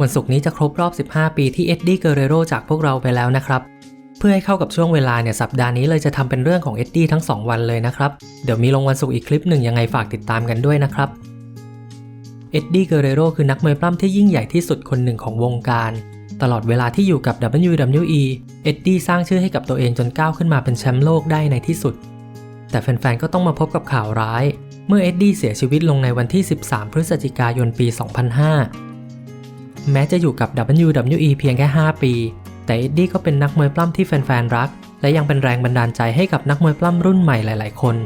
วันศุกร์นี้จะครบรอบ 15 ปีที่เอ็ดดี้เกเรโรจากพวกเราไปแล้วนะครับ เพื่อให้เข้ากับช่วงเวลาเนี่ยสัปดาห์นี้เลยจะทำเป็นเรื่องของเอ็ดดี้ทั้ง 2 วันเลยนะครับ เดี๋ยวมีลงวันศุกร์อีกคลิปหนึ่งยังไงฝากติดตามกันด้วยนะครับ เอ็ดดี้เกเรโรคือนักมวยปล้ำที่ยิ่งใหญ่ที่สุดคนหนึ่งของวงการ ตลอดเวลาที่อยู่กับ WWE เอ็ดดี้สร้างชื่อให้กับตัวเองจนก้าวขึ้นมาเป็นแชมป์โลกได้ในที่สุด แต่แฟนๆก็ต้องมาพบกับข่าวร้าย เมื่อเอ็ดดี้เสียชีวิตลงในวันที่ 13 พฤศจิกายนปี 2005 แม้จะอยู่กับ WWE เพียงแค่ 5 ปี แต่เอ็ดดี้ก็เป็นนักมวยปล้ำที่แฟนๆ รัก และยังเป็นแรงบันดาลใจให้กับนักมวยปล้ำรุ่นใหม่หลายๆ คน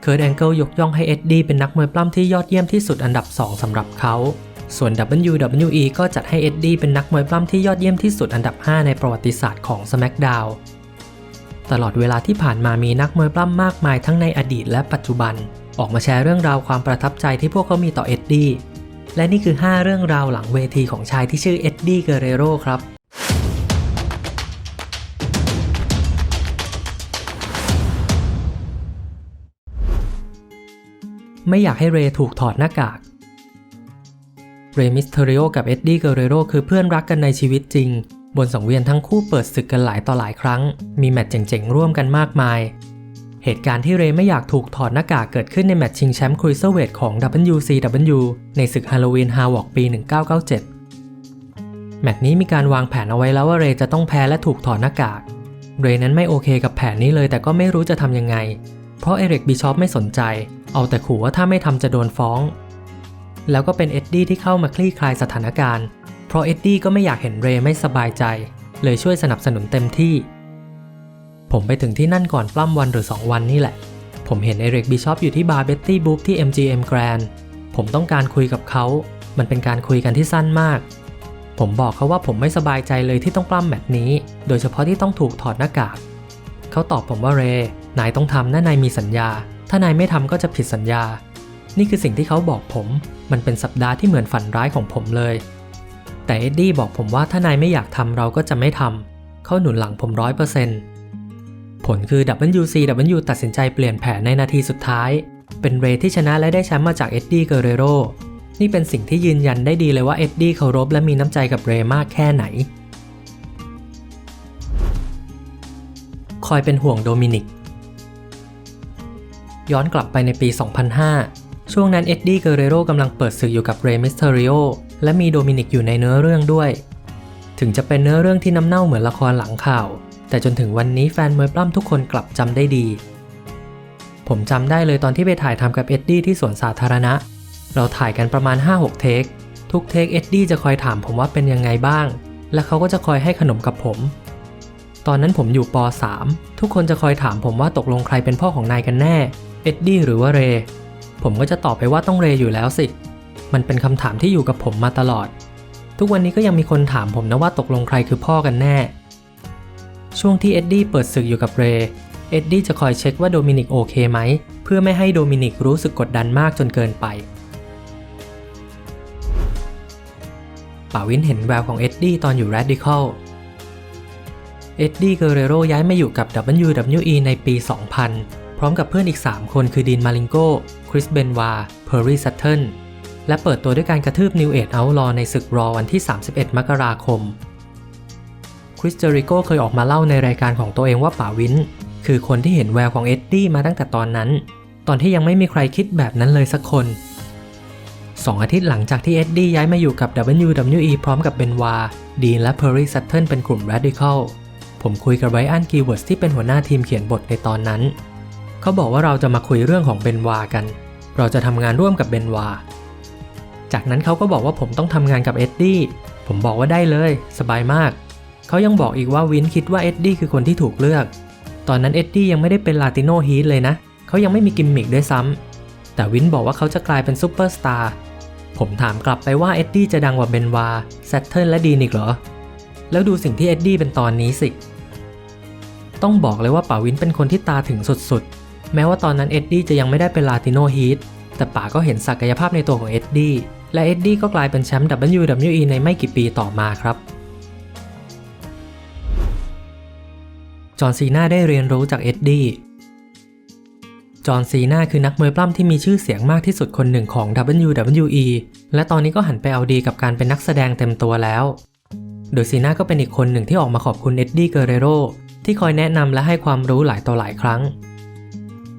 เคิร์ดแองเกิลยกย่องให้เอ็ดดี้เป็นนักมวยปล้ำที่ยอดเยี่ยมที่สุดอันดับ 2สำหรับเขา ส่วน WWE ก็จัดให้เอ็ดดี้เป็นนักมวยปล้ำที่ยอดเยี่ยมที่สุดอันดับ 5 ในประวัติศาสตร์ของ SmackDown ตลอดเวลาที่ผ่านมามีนักมวยปล้ำมากมายทั้งในอดีตและปัจจุบัน ออกมาแชร์เรื่องราวความประทับใจที่พวกเขามีต่อเอ็ดดี้ และนี่คือ 5 เรื่องราวหลังเวทีของชายที่ชื่อเอ็ดดี้ เกเรโรครับไม่อยากให้เรถูกถอดหน้ากาก เรมิสเทริโอกับเอ็ดดี้เกเรโรคือเพื่อนรักกันในชีวิตจริง บนสังเวียนทั้งคู่เปิดศึกกันหลายต่อหลายครั้ง มีแมตช์เจ๋งๆ ร่วมกันมากมาย เหตุการณ์ที่เรย์ไม่อยากถูกถอดหน้ากากเกิดขึ้นในแมตช์ชิงแชมป์ครูเซอร์เวทของ WCW ในศึกฮาโลวีนฮาวอกปี 1997 แมตช์นี้มีการวางแผนเอาไว้แล้วว่าเรย์จะต้องแพ้และถูกถอดหน้ากาก เรย์นั้นไม่โอเคกับแผนนี้เลยแต่ก็ไม่รู้จะทำยังไง เพราะเอริกบิชอปไม่สนใจ เอาแต่ขู่ว่าถ้าไม่ทำจะโดนฟ้อง แล้วก็เป็นเอ็ดดี้ที่เข้ามาคลี่คลายสถานการณ์ เพราะเอ็ดดี้ก็ไม่อยากเห็นเรย์ไม่สบายใจ เลยช่วยสนับสนุนเต็มที่ ผมไปถึงที่นั่นก่อนปล้ำวันหรือ 2 วันนี่แหละ ผมเห็นเอริกบิชอปอยู่ที่บาร์เบตตี้บุ๊ที่ MGM Grand ผมต้องการคุยกับเขา มันเป็นการคุยกันที่สั้นมาก ผมบอกเขาว่าผมไม่สบายใจเลยที่ต้องปล้ำแมตช์นี้ โดยเฉพาะที่ต้องถูกถอดหน้ากาก เขาตอบผมว่าเร นายต้องทำนะนายมีสัญญา ถ้านายไม่ทำก็จะผิดสัญญา นี่คือสิ่งที่เขาบอกผม มันเป็นสัปดาห์ที่เหมือนฝันร้ายของผมเลย แต่เอ็ดดี้บอกผมว่าถ้านายไม่อยากทำเราก็จะไม่ทำเขาหนุนหลังผมร้อยเปอร์เซ็นต์ ผลคือ WCW ตัดสินใจเปลี่ยนแผนในนาทีสุดท้าย เป็นเรที่ชนะและได้แชมป์มาจากเอ็ดดี้เกเรโรนี่เป็นสิ่งที่ยืนยันได้ดีเลยว่าเอ็ดดี้เคารพและมีน้ำใจกับเรมากแค่ไหน คอยเป็นห่วงโดมินิก ย้อนกลับไปในปี 2005 ช่วงนั้นเอ็ดดี้เกเรโรกำลังเปิดศึกอยู่กับเรมิสเทริโอและมีโดมินิกอยู่ในเนื้อเรื่องด้วย ถึงจะเป็นเนื้อเรื่องที่น้ำเน่าเหมือนละครหลังข่าว แต่จนถึงวันนี้แฟนมวยปล้ำทุกคนกลับจำได้ดี ผมจำได้เลยตอนที่ไปถ่ายทำกับเอ็ดดี้ที่สวนสาธารณะ เราถ่ายกันประมาณ 5-6 เทค ทุกเทคเอ็ดดี้จะคอยถามผมว่าเป็นยังไงบ้าง และเขาก็จะคอยให้ขนมกับผม ตอนนั้นผมอยู่ป .3 ทุกคนจะคอยถามผมว่าตกลงใครเป็นพ่อของนายกันแน่ เอ็ดดี้หรือว่าเร ผมก็จะตอบไปว่าต้องเรอยู่แล้วสิ มันเป็นคำถามที่อยู่กับผมมาตลอด ทุกวันนี้ก็ยังมีคนถามผมนะว่าตกลงใครคือพ่อกันแน่ ช่วงที่เอ็ดดี้เปิดศึกอยู่กับเรย์เอ็ดดี้จะคอยเช็คว่าโดมินิกโอเคไหม เพื่อไม่ให้โดมินิกรู้สึกกดดันมากจนเกินไปป่าวินเห็นแววของเอ็ดดี้ตอนอยู่ Radical เอ็ดดี้เกเรโรย้ายมาอยู่กับ WWE ในปี 2000 พร้อมกับเพื่อนอีก 3 คนคือดีนมาริงโกคริสเบนวา เพอร์รี่ซัตเทิลและเปิดตัวด้วยการกระทืบนิวเอ e เอาล w ในศึกรอวันที่ 31 มกราคม คริสเจริโกเคยออกมาเล่าในรายการของตัวเองว่าป่าวินคือคนที่เห็นแววของเอ็ดดี้มาตั้งแต่ตอนนั้น ตอนที่ยังไม่มีใครคิดแบบนั้นเลยสักคนสองอาทิตย์หลังจากที่เอ็ดดี้ย้ายมาอยู่กับ WWE พร้อมกับเบนวา ดีนและเพอร์รี่ซัตเทิลเป็นกลุ่ม Radical ผมคุยกับไบรอันกีเวิร์สที่เป็นหัวหน้าทีมเขียนบทในตอนนั้น เขาบอกว่าเราจะมาคุยเรื่องของเบนวากัน เราจะทำงานร่วมกับเบนวา จากนั้นเขาก็บอกว่าผมต้องทำงานกับเอ็ดดี้ ผมบอกว่าได้เลย สบายมาก เขายังบอกอีกว่าวินคิดว่าเอ็ดดี้คือคนที่ถูกเลือก ตอนนั้นเอ็ดดี้ยังไม่ได้เป็นลาติโนฮีทเลยนะ เขายังไม่มีกิมมิกด้วยซ้ำแต่วินบอกว่าเขาจะกลายเป็นซูเปอร์สตาร์ผมถามกลับไปว่าเอ็ดดี้จะดังกว่าเบนวาแซตเทิลและดีนอีกเหรอ แล้วดูสิ่งที่เอ็ดดี้เป็นตอนนี้สิ ต้องบอกเลยว่าป่าวินเป็นคนที่ตาถึงสุดๆ แม้ว่าตอนนั้นเอ็ดดี้จะยังไม่ได้เป็นลาติโนฮีทแต่ป่าก็เห็นศักยภาพในตัวของเอ็ดดี้และเอ็ดดี้ก็กลายเป็นแชมป์ WWE ในไม่กี่ปีต่อมาครับ จอห์นซีนาได้เรียนรู้จากเอ็ดดี้ จอห์นซีนาคือนักมวยปล้ำที่มีชื่อเสียงมากที่สุดคนหนึ่งของ WWE และตอนนี้ก็หันไปเอาดีกับการเป็นนักแสดงเต็มตัวแล้ว โดยซีนาก็เป็นอีกคนหนึ่งที่ออกมาขอบคุณเอ็ดดี้เกเรโรที่คอยแนะนำและให้ความรู้หลายต่อหลายครั้ง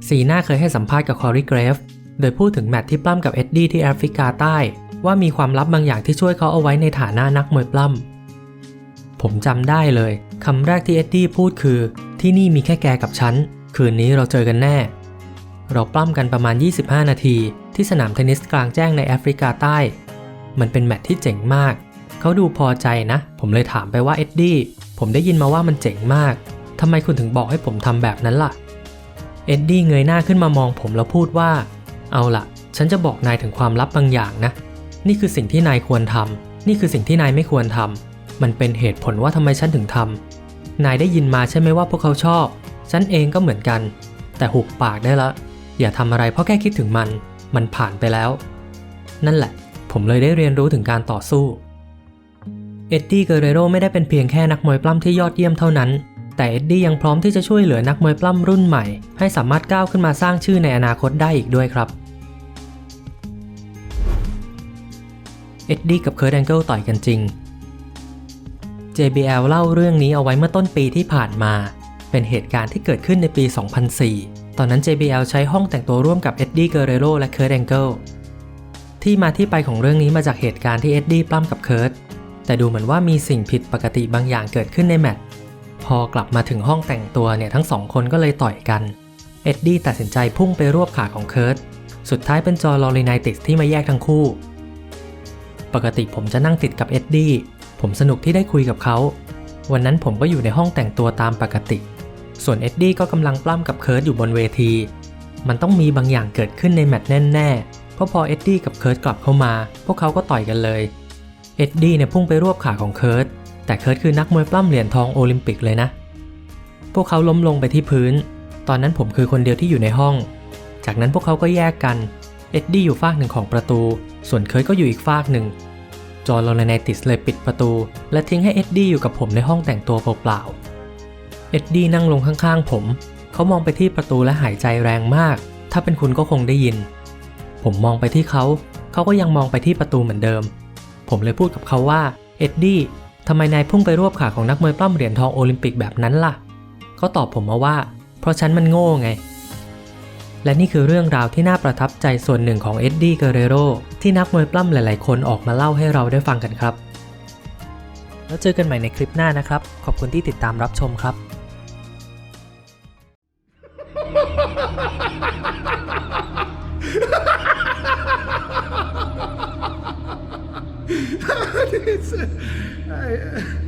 ซีนาเคยให้สัมภาษณ์กับคอรีเกรฟโดยพูดถึงแมตช์ที่ปล้ำกับเอ็ดดี้ที่แอฟริกาใต้ ว่ามีความลับบางอย่างที่ช่วยเขาเอาไว้ในฐานะนักมวยปล้ำ ผมจำได้เลยคำแรกที่เอ็ดดี้พูดคือ ที่นี่มีแค่แกกับฉัน คืนนี้เราเจอกันแน่ เราปล้ำกันประมาณ 25 นาที ที่สนามเทนนิสกลางแจ้งในแอฟริกาใต้ มันเป็นแมตช์ที่เจ๋งมาก เขาดูพอใจนะ ผมเลยถามไปว่าเอ็ดดี้ผมได้ยินมาว่ามันเจ๋งมากทำไมคุณถึงบอกให้ผมทำแบบนั้นล่ะ เอ็ดดี้เงยหน้าขึ้นมามองผมแล้วพูดว่า เอาล่ะ ฉันจะบอกนายถึงความลับบางอย่างนะ นี่คือสิ่งที่นายควรทำนี่คือสิ่งที่นายไม่ควรทำ มันเป็นเหตุผลว่าทำไมฉันถึงทำนายได้ยินมาใช่ไหมว่าพวกเขาชอบ ฉันเองก็เหมือนกัน แต่หุบปากได้ละ อย่าทำอะไรเพราะแค่คิดถึงมัน มันผ่านไปแล้ว นั่นแหละ ผมเลยได้เรียนรู้ถึงการต่อสู้ เอ็ดดี้เกเรโรไม่ได้เป็นเพียงแค่นักมวยปล้ำที่ยอดเยี่ยมเท่านั้น แต่เอ็ดดี้ยังพร้อมที่จะช่วยเหลือนักมวยปล้ำรุ่นใหม่ ให้สามารถก้าวขึ้นมาสร้างชื่อในอนาคตได้อีกด้วยครับเอ็ดดี้กับเคิร์ t แองเกิลต่อยกันจริง JBL เล่าเรื่องนี้เอาไว้เมื่อต้นปีที่ผ่านมา เป็นเหตุการณ์ที่เกิดขึ้นในปี 2004 ตอนนั้น JBL ใช้ห้องแต่งตัวร่วมกับเอ็ดดี้เกเรโรและเคิร์ t แองเกิลที่มาที่ไปของเรื่องนี้มาจากเหตุการณ์ที่เอ็ดดี้ปล้ำกับเคิร์ t แต่ดูเหมือนว่ามีสิ่งผิดปกติบางอย่างเกิดขึ้นในแมตช์พอกลับมาถึงห้องแต่งตัวเนี่ยทั้งสองคนก็เลยต่อยกันเอ็ดดี้ตัดสินใจพุ่งไปรวบขาของเคิร์ตสุดท้ายเป็นจอร์ลอรินติสที่มาแยกทั้งคู่ ปกติผมจะนั่งติดกับเอ็ดดี้ ผมสนุกที่ได้คุยกับเขา วันนั้นผมก็อยู่ในห้องแต่งตัวตามปกติ ส่วนเอ็ดดี้ก็กำลังปล้ำกับเคิร์ตอยู่บนเวที มันต้องมีบางอย่างเกิดขึ้นในแมตช์แน่ๆ เพราะพอเอ็ดดี้กับเคิร์ตกลับเข้ามา พวกเขาก็ต่อยกันเลย เอ็ดดี้เนี่ยพุ่งไปรวบขาของเคิร์ต แต่เคิร์ตคือนักมวยปล้ำเหรียญทองโอลิมปิกเลยนะ พวกเขาล้มลงไปที่พื้น ตอนนั้นผมคือคนเดียวที่อยู่ในห้อง จากนั้นพวกเขาก็แยกกัน เอ็ดดี้อยู่ฝากหนึ่งของประตู ส่วนเคิร์ตก็อยู่อีกฝากหนึ่ง จอร์โลนไนติสเลยปิดประตู และทิ้งให้เอ็ดดี้อยู่กับผมในห้องแต่งตัวเปล่าๆ เอ็ดดี้นั่งลงข้างๆผม เขามองไปที่ประตูและหายใจแรงมาก ถ้าเป็นคุณก็คงได้ยิน ผมมองไปที่เขา เขาก็ยังมองไปที่ประตูเหมือนเดิม ผมเลยพูดกับเขาว่า เอ็ดดี้ทำไมนายพุ่งไปรวบขาของนักมวยปล้ำเหรียญทองโอลิมปิกแบบนั้นล่ะ เขาตอบผมมาว่า เพราะฉันมันโง่ไง และนี่คือเรื่องราวที่น่าประทับใจส่วนหนึ่งของเอ็ดดี้ เกเรโรที่นักมวยปล้ำหลาย ๆ คนออกมาเล่าให้เราได้ฟังกันครับ แล้วเจอกันใหม่ในคลิปหน้านะครับ ขอบคุณที่ติดตามรับชมครับ it's, I,